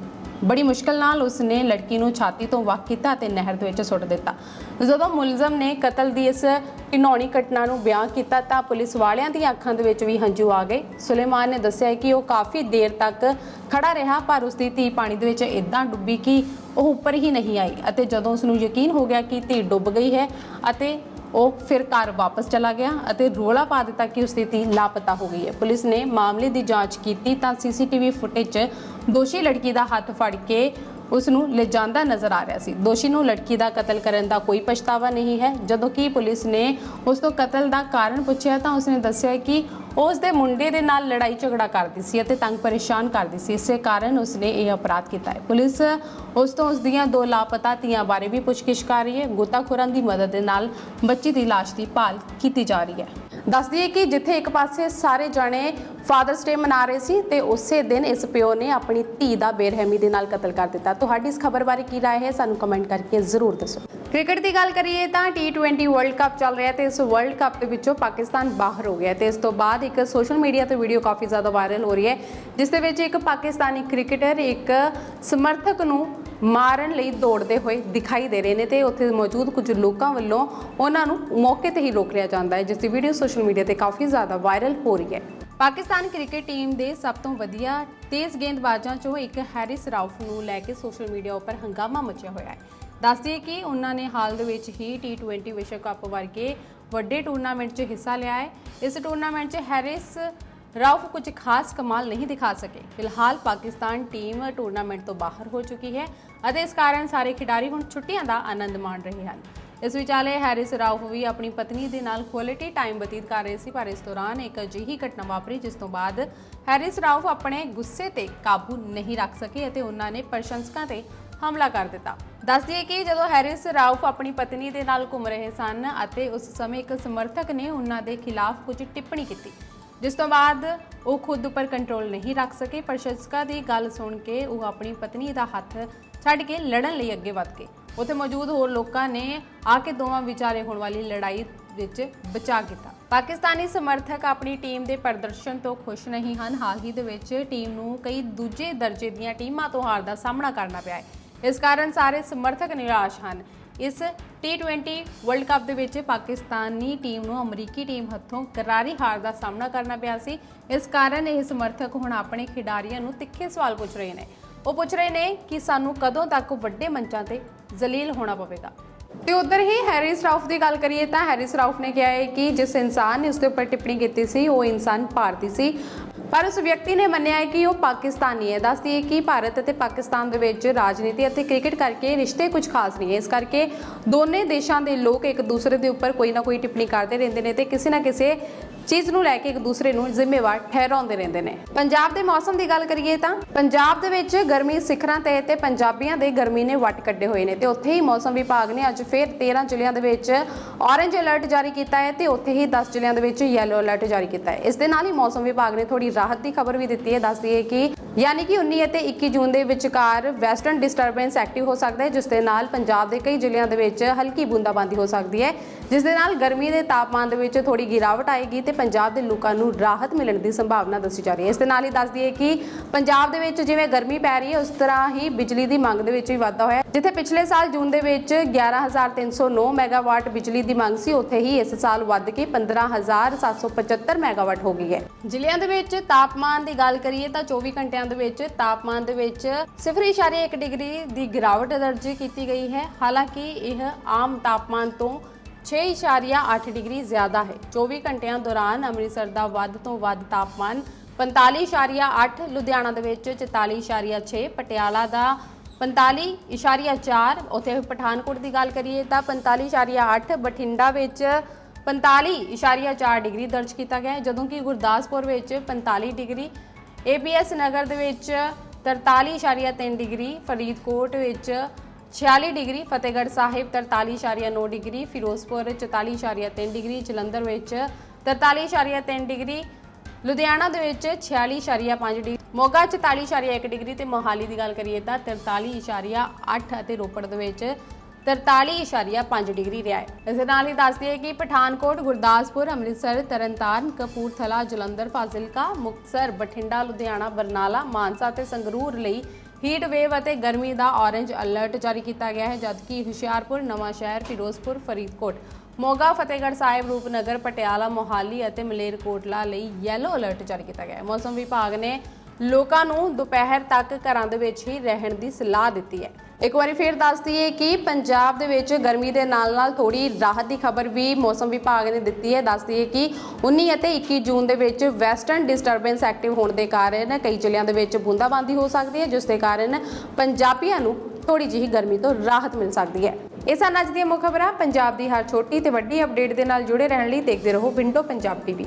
ਬੜੀ ਮੁਸ਼ਕਲ ਨਾਲ ਉਸਨੇ ਲੜਕੀ ਨੂੰ ਛਾਤੀ ਤੋਂ ਵੱਖ ਕੀਤਾ ਤੇ ਨਹਿਰ ਦੇ ਵਿੱਚ ਸੁੱਟ ਦਿੱਤਾ। ਜਦੋਂ ਮੁਲਜ਼ਮ ਨੇ ਕਤਲ ਦੀ ਇਸ ਘਿਨੌਣੀ ਘਟਨਾ ਨੂੰ ਬਿਆਨ ਕੀਤਾ, ਤਾਂ ਪੁਲਿਸ ਵਾਲਿਆਂ ਦੀਆਂ ਅੱਖਾਂ ਦੇ ਵਿੱਚ ਵੀ ਹੰਝੂ ਆ ਗਏ। ਸੁਲੇਮਾਨ ਨੇ ਦੱਸਿਆ ਕਿ ਉਹ ਕਾਫੀ ਦੇਰ ਤੱਕ ਖੜਾ ਰਿਹਾ, ਪਰ ਉਸਦੀ ਧੀ ਪਾਣੀ ਦੇ ਵਿੱਚ ਇਦਾਂ ਡੁੱਬੀ ਕਿ ਉਹ ਉੱਪਰ ਹੀ ਨਹੀਂ ਆਈ ਅਤੇ ਜਦੋਂ ਉਸ ਨੂੰ ਯਕੀਨ ਹੋ ਗਿਆ ਕਿ ਧੀ ਡੁੱਬ ਗਈ ਹੈ ਅਤੇ ਉਹ ਫਿਰ ਘਰ ਵਾਪਸ ਚਲਾ ਗਿਆ ਅਤੇ ਰੋਲਾ ਪਾ ਦਿੱਤਾ ਕਿ ਉਸ ਦੀ ਧੀ ਲਾਪਤਾ ਹੋ ਗਈ ਹੈ। ਪੁਲਿਸ ਨੇ ਮਾਮਲੇ ਦੀ ਜਾਂਚ ਕੀਤੀ ਤਾਂ ਸੀਸੀਟੀਵੀ ਫੁਟੇਜ 'ਚ ਦੋਸ਼ੀ ਲੜਕੀ ਦਾ ਹੱਥ ਫੜ ਕੇ ਉਸ ਨੂੰ ਲਿਜਾਂਦਾ ਨਜ਼ਰ ਆ ਰਿਹਾ ਸੀ। ਦੋਸ਼ੀ ਨੂੰ ਲੜਕੀ ਦਾ ਕਤਲ ਕਰਨ ਦਾ ਕੋਈ ਪਛਤਾਵਾ ਨਹੀਂ ਹੈ। ਜਦੋਂ ਕਿ ਪੁਲਿਸ ਨੇ ਉਸ ਤੋਂ ਕਤਲ ਦਾ ਕਾਰਨ ਪੁੱਛਿਆ ਤਾਂ ਉਸਨੇ ਦੱਸਿਆ ਕਿ ਉਹ ਉਸ ਦੇ ਮੁੰਡੇ ਦੇ ਨਾਲ ਲੜਾਈ ਝਗੜਾ ਕਰਦੀ ਸੀ ਅਤੇ ਤੰਗ ਪਰੇਸ਼ਾਨ ਕਰਦੀ ਸੀ। ਇਸੇ ਕਾਰਨ ਉਸਨੇ ਇਹ ਅਪਰਾਧ ਕੀਤਾ ਹੈ। ਪੁਲਿਸ ਉਸ ਤੋਂ ਉਸ ਦੀਆਂ ਦੋ ਲਾਪਤਾ ਧੀਆਂ ਬਾਰੇ ਵੀ ਪੁੱਛਗਿੱਛ ਕਰ ਰਹੀ ਹੈ। ਗੋਤਾਖੋਰਾਂ ਦੀ ਮਦਦ ਦੇ ਨਾਲ ਬੱਚੀ ਦੀ ਲਾਸ਼ ਦੀ ਭਾਲ ਕੀਤੀ ਜਾ ਰਹੀ ਹੈ। ਦੱਸਦੀ ਹੈ ਕਿ ਜਿੱਥੇ ਇੱਕ ਪਾਸੇ ਸਾਰੇ ਜਾਣੇ ਫਾਦਰਸ ਡੇ ਮਨਾ ਰਹੇ ਸੀ ਤੇ ਉਸੇ ਦਿਨ ਇਸ ਪਿਓ ਨੇ ਆਪਣੀ ਧੀ ਦਾ ਬੇਰਹਿਮੀ ਦੇ ਨਾਲ ਕਤਲ ਕਰ ਦਿੱਤਾ ਤੁਹਾਡੀ ਇਸ ਖਬਰ ਬਾਰੇ ਕੀ رائے ਹੈ ਸਾਨੂੰ ਕਮੈਂਟ ਕਰਕੇ ਜ਼ਰੂਰ ਦੱਸੋ ਕ੍ਰਿਕਟ ਦੀ ਗੱਲ ਕਰੀਏ ਤਾਂ T20 ਵਰਲਡ ਕੱਪ ਚੱਲ ਰਿਹਾ ਤੇ ਇਸ ਵਰਲਡ ਕੱਪ ਦੇ ਵਿੱਚੋਂ ਪਾਕਿਸਤਾਨ ਬਾਹਰ ਹੋ ਗਿਆ ਤੇ ਇਸ ਤੋਂ ਬਾਅਦ ਇੱਕ ਸੋਸ਼ਲ ਮੀਡੀਆ ਤੇ ਵੀਡੀਓ ਕਾਫੀ ਜ਼ਿਆਦਾ ਵਾਇਰਲ ਹੋ ਰਹੀ ਹੈ ਜਿਸ ਦੇ ਵਿੱਚ ਇੱਕ ਪਾਕਿਸਤਾਨੀ ਕ੍ਰਿਕਟਰ ਇੱਕ ਸਮਰਥਕ ਨੂੰ ਮਾਰਨ ਲਈ ਦੌੜਦੇ ਹੋਏ ਦਿਖਾਈ ਦੇ ਰਹੇ ਨੇ ਤੇ ਉੱਥੇ ਮੌਜੂਦ ਕੁਝ ਲੋਕਾਂ ਵੱਲੋਂ ਉਹਨਾਂ ਨੂੰ ਮੌਕੇ ਤੇ ਹੀ ਰੋਕ ਲਿਆ ਜਾਂਦਾ ਹੈ, ਜਿਸ ਦੀ ਵੀਡੀਓ ਸੋਸ਼ਲ ਮੀਡੀਆ ਤੇ ਕਾਫੀ ਜ਼ਿਆਦਾ ਵਾਇਰਲ ਹੋ ਰਹੀ ਹੈ। ਪਾਕਿਸਤਾਨ ਕ੍ਰਿਕਟ ਟੀਮ ਦੇ ਸਭ ਤੋਂ ਵਧੀਆ ਤੇਜ਼ ਗੇਂਦਬਾਜ਼ਾਂ ਚੋਂ ਇੱਕ ਹੈਰਿਸ ਰਾਉਫ ਨੂੰ ਲੈ ਕੇ ਸੋਸ਼ਲ ਮੀਡੀਆ ਉੱਪਰ ਹੰਗਾਮਾ ਮਚਿਆ ਹੋਇਆ ਹੈ। ਦੱਸਦੀ ਹੈ ਕਿ ਉਹਨਾਂ ਨੇ ਹਾਲ ਦੇ ਵਿੱਚ ਹੀ T20 ਵਿਸ਼ਵ ਕੱਪ ਵਰਗੇ ਵੱਡੇ ਟੂਰਨਾਮੈਂਟ 'ਚ ਹਿੱਸਾ ਲਿਆ ਹੈ। ਇਸ ਟੂਰਨਾਮੈਂਟ 'ਚ ਹੈਰਿਸ ਰਾਉਫ ਕੁਝ ਖਾਸ ਕਮਾਲ ਨਹੀਂ ਦਿਖਾ ਸਕੇ। ਫਿਲਹਾਲ ਪਾਕਿਸਤਾਨ ਟੀਮ ਟੂਰਨਾਮੈਂਟ ਤੋਂ ਬਾਹਰ ਹੋ ਚੁੱਕੀ ਹੈ ਅਤੇ ਇਸ ਕਾਰਨ ਸਾਰੇ ਖਿਡਾਰੀ ਹੁਣ ਛੁੱਟੀਆਂ ਦਾ ਆਨੰਦ ਮਾਣ ਰਹੇ ਹਨ। ਇਸ ਵਿਚਾਲੇ ਹੈਰਿਸ ਰਾਉਫ ਵੀ ਆਪਣੀ ਪਤਨੀ ਦੇ ਨਾਲ ਕੁਆਲਿਟੀ ਟਾਈਮ ਬਤੀਤ ਕਰ ਰਹੇ ਸੀ, ਪਰ ਇਸ ਦੌਰਾਨ ਇੱਕ ਅਜਿਹੀ ਘਟਨਾ ਵਾਪਰੀ ਜਿਸ ਤੋਂ ਬਾਅਦ ਹੈਰਿਸ ਰਾਉਫ ਆਪਣੇ ਗੁੱਸੇ ਤੇ ਕਾਬੂ ਨਹੀਂ ਰੱਖ ਸਕੇ ਅਤੇ ਉਹਨਾਂ ਨੇ ਪ੍ਰਸ਼ੰਸਕਾਂ ਤੇ ਹਮਲਾ ਕਰ ਦਿੱਤਾ। ਦੱਸ ਦਈਏ ਕਿ ਜਦੋਂ ਹੈਰਿਸ ਰਾਉਫ ਆਪਣੀ ਪਤਨੀ ਦੇ ਨਾਲ ਘੁੰਮ ਰਹੇ ਸਨ ਅਤੇ ਉਸ ਸਮੇਂ ਇੱਕ ਸਮਰਥਕ ਨੇ ਉਹਨਾਂ ਦੇ ਖਿਲਾਫ ਕੁਝ ਟਿੱਪਣੀ ਕੀਤੀ ਜਿਸ ਤੋਂ ਬਾਅਦ ਉਹ ਖੁਦ ਉੱਪਰ ਕੰਟਰੋਲ ਨਹੀਂ ਰੱਖ ਸਕੇ ਪ੍ਰਸ਼ੰਸਕਾਂ ਦੀ ਗੱਲ ਸੁਣ ਕੇ ਉਹ ਆਪਣੀ ਪਤਨੀ ਦਾ ਹੱਥ ਛੱਡ ਕੇ ਲੜਨ ਲਈ ਅੱਗੇ ਵਧ ਗਏ। ਉੱਥੇ ਮੌਜੂਦ ਹੋਰ ਲੋਕਾਂ ਨੇ ਆ ਕੇ ਦੋਵਾਂ ਵਿਚਾਰੇ ਹੋਣ ਵਾਲੀ ਲੜਾਈ ਵਿੱਚ ਬਚਾ ਕੀਤਾ। ਪਾਕਿਸਤਾਨੀ ਸਮਰਥਕ ਆਪਣੀ ਟੀਮ ਦੇ ਪ੍ਰਦਰਸ਼ਨ ਤੋਂ ਖੁਸ਼ ਨਹੀਂ ਹਨ। ਹਾਲ ਹੀ ਦੇ ਵਿੱਚ ਟੀਮ ਨੂੰ ਕਈ ਦੂਜੇ ਦਰਜੇ ਦੀਆਂ ਟੀਮਾਂ ਤੋਂ ਹਾਰ ਦਾ ਸਾਹਮਣਾ ਕਰਨਾ ਪਿਆ ਹੈ। ਇਸ ਕਾਰਨ ਸਾਰੇ ਸਮਰਥਕ ਨਿਰਾਸ਼ ਹਨ। ਇਸ T20 ਵਰਲਡ ਕੱਪ ਦੇ ਵਿੱਚ ਪਾਕਿਸਤਾਨੀ ਟੀਮ ਨੂੰ ਅਮਰੀਕੀ ਟੀਮ ਹੱਥੋਂ ਕਰਾਰੀ ਹਾਰ ਦਾ ਸਾਹਮਣਾ ਕਰਨਾ ਪਿਆ ਸੀ। ਇਸ ਕਾਰਨ ਇਹ ਸਮਰਥਕ ਹੁਣ ਆਪਣੇ ਖਿਡਾਰੀਆਂ ਨੂੰ ਤਿੱਖੇ ਸਵਾਲ ਪੁੱਛ ਰਹੇ ਨੇ। ਉਹ ਪੁੱਛ ਰਹੇ ਨੇ ਕਿ ਸਾਨੂੰ ਕਦੋਂ ਤੱਕ ਵੱਡੇ ਮੰਚਾਂ ਤੇ ਜ਼ਲੀਲ ਹੋਣਾ ਪਵੇਗਾ। ਤੇ ਉਧਰ ਹੀ ਹੈਰਿਸ ਰਾਉਫ ਦੀ ਗੱਲ ਕਰੀਏ ਤਾਂ ਹੈਰਿਸ ਰਾਉਫ ਨੇ ਕਿਹਾ ਹੈ ਕਿ ਜਿਸ ਇਨਸਾਨ ਨੇ ਉਸ ਦੇ ਉੱਪਰ ਟਿੱਪਣੀ ਕੀਤੀ ਸੀ, ਉਹ ਇਨਸਾਨ ਭਾਰਤੀ ਸੀ। ਪਰ ਉਸ ਵਿਅਕਤੀ ਨੇ ਮੰਨਿਆ ਹੈ ਕਿ ਉਹ ਪਾਕਿਸਤਾਨੀ ਹੈ। ਦੱਸਦੀ ਹੈ ਕਿ ਭਾਰਤ ਅਤੇ ਪਾਕਿਸਤਾਨ ਦੇ ਵਿੱਚ ਰਾਜਨੀਤੀ ਅਤੇ ਕ੍ਰਿਕਟ ਕਰਕੇ ਰਿਸ਼ਤੇ ਕੁਝ ਖਾਸ ਨਹੀਂ ਹੈ। ਇਸ ਕਰਕੇ ਦੋਨੇ ਦੇਸ਼ਾਂ ਦੇ ਲੋਕ ਇੱਕ ਦੂਸਰੇ ਦੇ ਉੱਪਰ ਕੋਈ ਨਾ ਕੋਈ ਟਿੱਪਣੀ ਕਰਦੇ ਰਹਿੰਦੇ ਨੇ ਤੇ ਕਿਸੇ ਨਾ ਕਿਸੇ ਚੀਜ਼ ਨੂੰ ਲੈ ਕੇ ਇੱਕ ਦੂਸਰੇ ਨੂੰ ਜ਼ਿੰਮੇਵਾਰ ਠਹਿਰਾਉਂਦੇ ਰਹਿੰਦੇ ਨੇ। ਪੰਜਾਬ ਦੇ ਮੌਸਮ ਦੀ ਗੱਲ ਕਰੀਏ ਤਾਂ, ਪੰਜਾਬ ਦੇ ਵਿੱਚ ਗਰਮੀ ਸਿਖਰਾਂ ਤੇ ਤੇ ਪੰਜਾਬੀਆਂ ਦੇ ਗਰਮੀ ਨੇ ਵੱਟ ਕੱਢੇ ਹੋਏ ਨੇ ਤੇ ਉੱਥੇ ਹੀ ਮੌਸਮ ਵਿਭਾਗ ਨੇ ਅੱਜ ਫਿਰ 13 ਜ਼ਿਲ੍ਹਿਆਂ ਦੇ ਵਿੱਚ ਔਰੇਂਜ ਅਲਰਟ ਜਾਰੀ ਕੀਤਾ ਹੈ ਤੇ ਉੱਥੇ ਹੀ 10 ਜ਼ਿਲ੍ਹਿਆਂ ਦੇ ਵਿੱਚ ਯੈਲੋ ਅਲਰਟ ਜਾਰੀ ਕੀਤਾ ਹੈ। ਇਸ ਦੇ ਨਾਲ ਹੀ ਮੌਸਮ ਵਿਭਾਗ ਨੇ ਥੋੜੀ ਰਾਹਤ ਦੀ ਖਬਰ ਵੀ ਦਿੱਤੀ ਹੈ। ਦੱਸਦੀ ਹੈ ਕਿ ਯਾਨੀ ਕਿ 19 ਅਤੇ 21 ਜੂਨ ਦੇ ਵਿਚਕਾਰ ਵੈਸਟਰਨ ਡਿਸਟਰਬੈਂਸ ਐਕਟਿਵ ਹੋ ਸਕਦਾ ਹੈ, ਜਿਸ ਦੇ ਨਾਲ ਪੰਜਾਬ ਦੇ ਕਈ ਜ਼ਿਲ੍ਹਿਆਂ ਦੇ ਵਿੱਚ ਹਲਕੀ ਬੂੰਦਾਬਾਂਦੀ ਹੋ ਸਕਦੀ ਹੈ, ਜਿਸ ਦੇ ਨਾਲ ਗਰਮੀ ਦੇ ਤਾਪਮਾਨ ਦੇ ਵਿੱਚ ਥੋੜੀ ਗਿਰਾਵਟ ਆਏਗੀ ਤੇ ਪੰਜਾਬ ਦੇ ਲੋਕਾਂ ਨੂੰ ਰਾਹਤ ਮਿਲਣ ਦੀ ਸੰਭਾਵਨਾ ਦੱਸੀ ਜਾ ਰਹੀ ਹੈ। ਇਸ ਦੇ ਨਾਲ ਹੀ ਦੱਸਦੀ ਹੈ ਕਿ ਪੰਜਾਬ ਦੇ ਵਿੱਚ ਜਿਵੇਂ ਗਰਮੀ ਪੈ ਰਹੀ ਹੈ, ਉਸ ਤਰ੍ਹਾਂ ਹੀ ਬਿਜਲੀ ਦੀ ਮੰਗ ਦੇ ਵਿੱਚ ਵੀ ਵਾਧਾ ਹੋਇਆ ਜਿੱਥੇ ਪਿਛਲੇ ਸਾਲ ਜੂਨ ਦੇ ਵਿੱਚ 11309 ਮੈਗਾਵਾਟ ਬਿਜਲੀ ਦੀ ਮੰਗ ਸੀ, ਉੱਥੇ ਹੀ ਇਸ ਸਾਲ ਵੱਧ ਕੇ 15775 ਮੈਗਾਵਾਟ ਹੋ ਗਈ ਹੈ। ਜ਼ਿਲ੍ਹਿਆਂ ਦੇ ਵਿੱਚ ਤਾਪਮਾਨ ਦੀ ਗੱਲ ਕਰੀਏ ਤਾਂ 24 ਘੰਟਿਆਂ ਦੇ ਵਿੱਚ ਤਾਪਮਾਨ ਦੇ ਵਿੱਚ 0.1 ਡਿਗਰੀ ਦੀ ਗਿਰਾਵਟ ਦਰਜ ਕੀਤੀ ਗਈ ਹੈ। ਹਾਲਾਂਕਿ ਇਹ ਆਮ ਤਾਪਮਾਨ ਤੋਂ 6.8 ਡਿਗਰੀ ਜ਼ਿਆਦਾ ਹੈ। 24 ਘੰਟਿਆਂ ਦੌਰਾਨ ਅੰਮ੍ਰਿਤਸਰ ਦਾ ਵੱਧ ਤੋਂ ਵੱਧ ਤਾਪਮਾਨ 45.8 ਲੁਧਿਆਣਾ ਦੇ ਵਿੱਚ 44.6 ਪਟਿਆਲਾ ਦਾ 45.4 ਉੱਥੇ ਪਠਾਨਕੋਟ ਦੀ ਗੱਲ ਕਰੀਏ ਤਾਂ 45.8 ਬਠਿੰਡਾ ਵਿੱਚ 45.4 ਡਿਗਰੀ ਦਰਜ ਕੀਤਾ ਗਿਆ ਜਦੋਂ ਕਿ ਗੁਰਦਾਸਪੁਰ ਵਿੱਚ 45 ਡਿਗਰੀ ਏਪੀਐਸ ਨਗਰ ਦੇ ਵਿੱਚ 43.3 ਡਿਗਰੀ, ਫਰੀਦਕੋਟ ਵਿੱਚ 46 degree Fatehgarh Sahib 43.9 degree Firozpur 44.3 degree Jalandhar ਵਿੱਚ 43.3 ਡਿਗਰੀ ਲੁਧਿਆਣਾ ਦੇ ਵਿੱਚ 46.5 ਡਿਗਰੀ ਮੋਗਾ 44.1 ਡਿਗਰੀ ਤੇ ਮੋਹਾਲੀ ਦੀ ਗੱਲ ਕਰੀਏ ਤਾਂ 43.8 ਅਤੇ ਰੋਪੜ ਦੇ ਵਿੱਚ 43.5 ਡਿਗਰੀ ਰਿਹਾ ਹੈ ਇਸ ਦੇ ਨਾਲ ਹੀ ਦੱਸਦੀ ਹੈ ਕਿ ਪਠਾਨਕੋਟ ਗੁਰਦਾਸਪੁਰ ਅੰਮ੍ਰਿਤਸਰ ਤਰਨਤਾਰਨ ਕਪੂਰਥਲਾ ਜਲੰਧਰ ਫਾਜ਼ਿਲਕਾ ਮੁਕਤਸਰ ਬਠਿੰਡਾ ਲੁਧਿਆਣਾ ਬਰਨਾਲਾ ਮਾਨਸਾ ਤੇ ਸੰਗਰੂਰ ਲਈ ਹੀਟ ਵੇਵ ਅਤੇ ਗਰਮੀ ਦਾ ਔਰੇਂਜ ਅਲਰਟ ਜਾਰੀ ਕੀਤਾ ਗਿਆ ਹੈ, ਜਦਕਿ ਹੁਸ਼ਿਆਰਪੁਰ, ਨਵਾਂ ਸ਼ਹਿਰ, ਫਿਰੋਜ਼ਪੁਰ, ਫਰੀਦਕੋਟ, ਮੋਗਾ, ਫਤਿਹਗੜ੍ਹ ਸਾਹਿਬ, ਰੂਪਨਗਰ, ਪਟਿਆਲਾ, ਮੋਹਾਲੀ ਅਤੇ ਮਲੇਰਕੋਟਲਾ ਲਈ ਯੈਲੋ ਅਲਰਟ ਜਾਰੀ ਕੀਤਾ ਗਿਆ ਹੈ। ਮੌਸਮ ਵਿਭਾਗ ਨੇ ਲੋਕਾਂ ਨੂੰ ਦੁਪਹਿਰ ਤੱਕ ਘਰਾਂ ਦੇ ਵਿੱਚ ਹੀ ਰਹਿਣ ਦੀ ਸਲਾਹ ਦਿੱਤੀ ਹੈ। ਇੱਕ ਵਾਰੀ ਫੇਰ ਦੱਸ ਦਈਏ ਕਿ ਪੰਜਾਬ ਦੇ ਵਿੱਚ ਗਰਮੀ ਦੇ ਨਾਲ-ਨਾਲ ਥੋੜੀ ਰਾਹਤ ਦੀ ਖਬਰ ਵੀ ਮੌਸਮ ਵਿਭਾਗ ਨੇ ਦਿੱਤੀ ਹੈ। ਦੱਸ ਦਈਏ ਕਿ 19 ਅਤੇ 21 ਜੂਨ ਦੇ ਵਿੱਚ ਵੈਸਟਰਨ ਡਿਸਟਰਬੈਂਸ ਐਕਟਿਵ ਹੋਣ ਦੇ ਕਾਰਨ ਕਈ ਜ਼ਿਲ੍ਹਿਆਂ ਦੇ ਵਿੱਚ ਬੂੰਦਾਬਾਂਦੀ ਹੋ ਸਕਦੀ ਹੈ, ਜਿਸ ਦੇ ਕਾਰਨ ਪੰਜਾਬੀਆਂ ਨੂੰ ਥੋੜੀ ਜਿਹੀ ਗਰਮੀ ਤੋਂ ਰਾਹਤ ਮਿਲ ਸਕਦੀ ਹੈ। ਇਹ ਸਨ ਅੱਜ ਦੀਆਂ ਮੁੱਖ ਖਬਰਾਂ। ਪੰਜਾਬ ਦੀ ਹਰ ਛੋਟੀ ਤੇ ਵੱਡੀ ਅਪਡੇਟ ਦੇ ਨਾਲ ਜੁੜੇ ਰਹਿਣ ਲਈ ਦੇਖਦੇ ਰਹੋ ਵਿੰਡੋ ਪੰਜਾਬ ਟੀਵੀ।